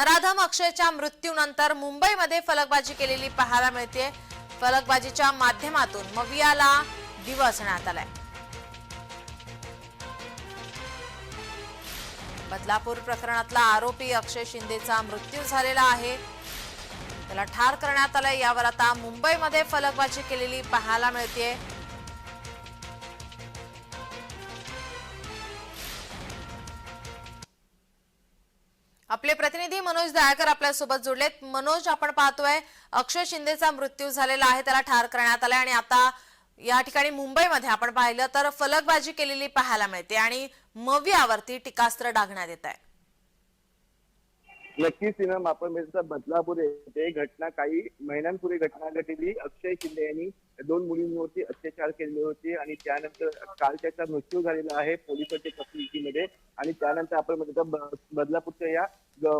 नराधम अक्षयच्या मृत्यूनंतर मुंबईमध्ये फलकबाजी केलेली पाहायला मिळते फलकबाजीच्या माध्यमातून मवियाला दिवसण्यात आलाय. बदलापूर प्रकरणातला आरोपी अक्षय शिंदेचा मृत्यू झालेला आहे. त्याला ठार करण्यात आलंय यावर आता मुंबईमध्ये फलकबाजी केलेली पाहायला मिळते आपले प्रतिनिधी मनोज दयाकर आपल्यासोबत जोडलेत. मनोज आपण पाहतोय अक्षय शिंदेचा मृत्यू झालेला आहे त्याला ठार करण्यात आलाय आणि आता या ठिकाणी मुंबईमध्ये आपण पाहिलं तर फलकबाजी केलेली पाहायला मिळते आणि मव्यावरती टीकास्त्र डागण्यात येत आहे. नक्कीच सिनेमा आपण बदलापूर येथे घटना काही महिन्यांपूर्वी घटना घडलेली. अक्षय शिंदे यांनी दोन मुलींवरती अत्याचार केले होते आणि त्यानंतर काल त्याचा मृत्यू झालेला आहे पोलिसांच्या चकमकीमध्ये आणि त्यानंतर आपण म्हणतो बदलापूरच्या या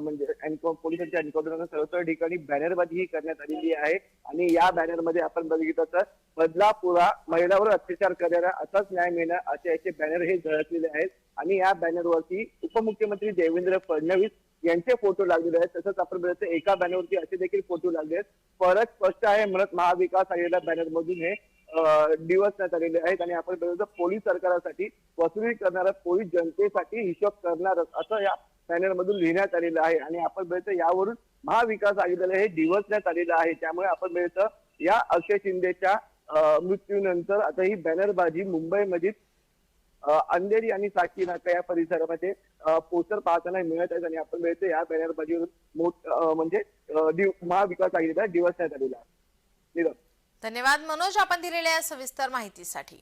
म्हणजे पोलिसांच्या एन्काउंटर सर्वत्र ठिकाणी बॅनरबाजी ही करण्यात आलेली आहे. आणि या बॅनरमध्ये आपण बघितलं तर बदलापुरा महिलावर अत्याचार करणारा असाच न्याय मिळणार असे याचे बॅनर हे झळकलेले आहेत. आणि या बॅनरवरती उपमुख्यमंत्री देवेंद्र फडणवीस यांचे फोटो लागलेले आहेत. तसंच आपण बघितलं एका बॅनरवरती असे देखील फोटो लागले आहेत. फरक स्पष्ट आहे. म्हणत महाविकास आलेल्या बॅनर मधून हे दिवसण्यात आलेले आहेत. आणि आपण बघितलं पोलीस सरकारासाठी वसुली करणारा पोलीस जनतेसाठी हिशोब करणार असं या बॅनर मधून लिहिण्यात आलेलं आहे. आणि आपण बघितलं यावरून महाविकास आघाडीला हे दिवसण्यात आलेलं आहे. त्यामुळे आपण बघतो या अक्षय शिंदेच्या मृत्यूनंतर आता ही बॅनरबाजी मुंबईमधील अंधेरी आणि साक्षी नाका या परिसरामध्ये पोस्टर पाहताना मिळत आहेत आणि आपण मिळतो या बॅनरबाजीवरून मोठ म्हणजे महाविकास आघाडीला दिवसण्यात आलेला आहे धन्यवाद मनोज. आपण दिलेल्या या सविस्तर माहितीसाठी.